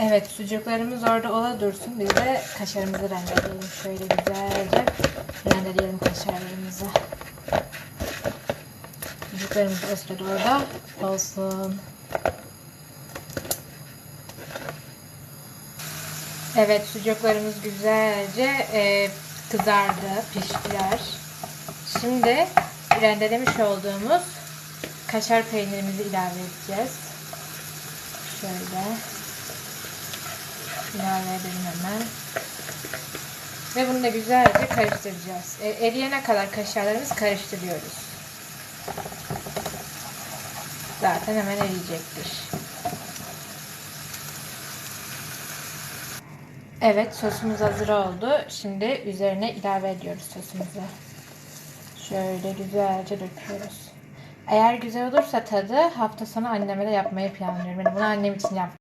Evet sucuklarımız orada ola dursun. Biz de kaşarımızı rendeleyelim. Şöyle güzelce rendeleyelim kaşarlarımızı. Sucuklarımız o sırada orada olsun. Evet sucuklarımız güzelce e, kızardı, piştiler. Şimdi rendelemiş olduğumuz kaşar peynirimizi ilave edeceğiz. Şöyle ilave edelim hemen. Ve bunu da güzelce karıştıracağız. E, eriyene kadar kaşarlarımız karıştırıyoruz. Zaten hemen eriyecektir. Evet sosumuz hazır oldu. Şimdi üzerine ilave ediyoruz sosumuzu. Şöyle güzelce döküyoruz. Eğer güzel olursa tadı hafta sonu anneme de yapmayı planlıyorum. Yani bunu annem için yaptım.